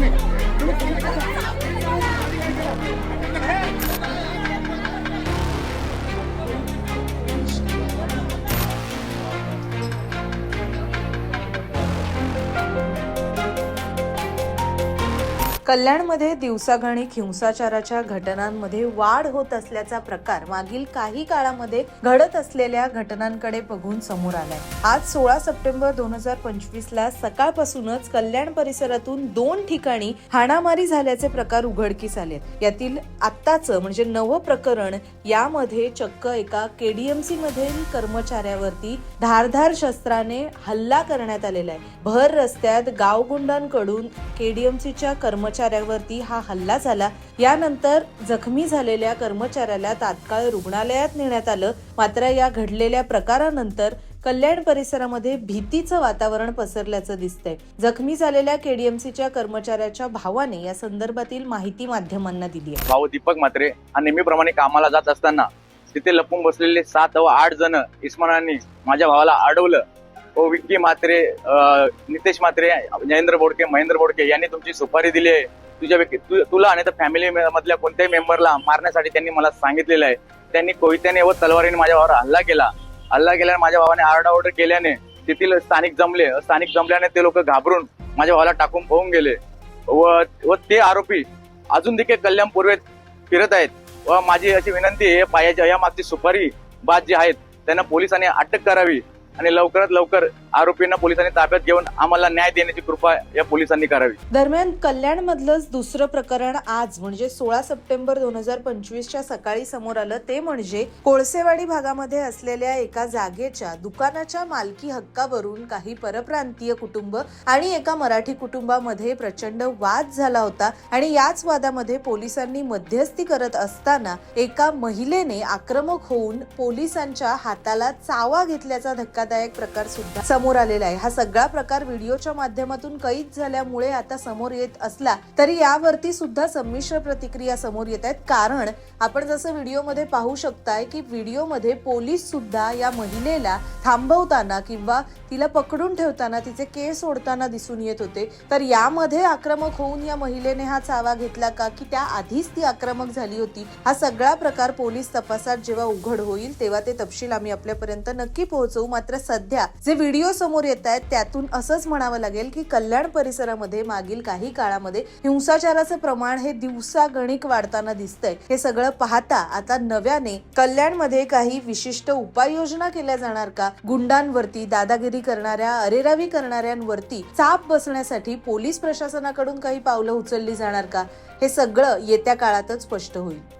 coming. कल्याणमध्ये दिवसागणिक हिंसाचाराच्या घटनांमध्ये वाढ होत असल्याचा प्रकार मागील काही काळामध्ये घडत असलेल्या घटनांकडे बघून समोर आलाय. आज सोळा सप्टेंबर दोन हजार पंचवीस ला सकाळपासूनच कल्याण परिसरातून दोन ठिकाणी हाणामारी झाल्याचे प्रकार उघडकीस आलेत. यातील आत्ताचं म्हणजे नवं प्रकरण यामध्ये चक्क एका केडीएमसी मधील कर्मचाऱ्यावरती धारधार शस्त्राने हल्ला करण्यात आलेला आहे. भर रस्त्यात गावगुंडांकडून केडीएमसीच्या कर्मचाऱ्यावरती हा हल्ला झाला. यानंतर जखमी झालेल्या कर्मचाऱ्याला तात्काळ रुग्णालयात नेण्यात आलं. मात्र या घडलेल्या प्रकारानंतर कल्याण परिसरामध्ये भीतीचं वातावरण पसरल्याचं दिसतंय. जखमी झालेल्या केडीएमसीच्या कर्मचाऱ्याच्या भावाने या संदर्भातील माहिती माध्यमांना दिली आहे. भाऊ दीपक मात्रे हा नेहमीप्रमाणे कामाला जात असताना तिथे लपून बसलेले सात व आठ जण इस्मानांनी माझ्या भावाला अडवलं. विक्की म्हात्रे नितेश म्हात्रे जयेंद्र बोडके महेंद्र बोडके यांनी तुमची सुपारी दिली आहे. तुझ्या व्यक्ती तु- तुला आणि त्या फॅमिली मधल्या कोणत्याही मेंबरला मारण्यासाठी त्यांनी मला सांगितलेलं आहे. त्यांनी कोयत्याने व तलवारीने माझ्या भावावर हल्ला केला. हल्ला केल्याने माझ्या भावाने आरडाओरड केल्याने तेथील स्थानिक जमले. स्थानिक जमल्याने ते लोक घाबरून माझ्या भावाला टाकून पळून गेले. व व ते आरोपी अजून देखील कल्याण पूर्वेत फिरत आहेत. व माझी अशी विनंती आहे पायाच्या या मागची सुपारी बाद जे आहेत त्यांना पोलिसांनी अटक करावी. आणि लवकरात लवकर आरोपींना पोलिसांनी ताब्यात घेऊन आम्हाला न्याय देण्याची कृपा या पोलिसांनी करावी. दरम्यान कल्याण मधलंच दुसरं प्रकरण आज म्हणजे सोळा सप्टेंबर दोन हजार पंचवीसच्या सकाळी समोर आलं. ते म्हणजे कोळसेवाडी भागामध्ये असलेल्या एका जागेच्या दुकानाच्या मालकी हक्कावरून काही परप्रांतीय कुटुंब आणि एका मराठी कुटुंबामध्ये प्रचंड वाद झाला होता आणि याच वादामध्ये पोलिसांनी मध्यस्थी करत असताना एका महिलेने आक्रमक होऊन पोलिसांच्या हाताला चावा घेतल्याचा धक्का धक्कादायक प्रकार सुद्धा समोर आलेला आहे. हा सगळा प्रकार व्हिडिओच्या माध्यमातून कैद झाल्यामुळे आता समोर येत असला तरी यावरती सुद्धा संमिश्र प्रतिक्रिया समोर येत आहेत. कारण आपण जसं व्हिडिओमध्ये पाहू शकताय की व्हिडिओमध्ये पोलीस सुद्धा या महिलेला थांबवताना किंवा तिला पकडून ठेवताना तिचे केस ओढताना दिसून येत होते. तर यामध्ये आक्रमक होऊन या महिलेने हा चावा घेतला का? की त्या आधीच ती आक्रमक झाली होती? हा सगळा प्रकार पोलीस तपासात जेव्हा उघड होईल तेव्हा ते तपशील आम्ही आपल्यापर्यंत नक्की पोहोचवू. मात्र सध्या जे व्हिडिओ समोर येत आहेत त्यातून असंच म्हणावं लागेल की कल्याण परिसरामध्ये मागील काही काळामध्ये हिंसाचाराचं प्रमाण हे दिवसागणिक वाढताना दिसतंय. हे सगळं पाहता आता नव्याने कल्याणमध्ये काही विशिष्ट उपाययोजना केल्या जाणार का? गुंडांवरती दादागिरी करणाऱ्या अरेरावी करणाऱ्यांवरती चाप बसण्यासाठी पोलीस प्रशासनाकडून काही पावलं उचलली जाणार का? हे सगळं येत्या काळातच स्पष्ट होईल.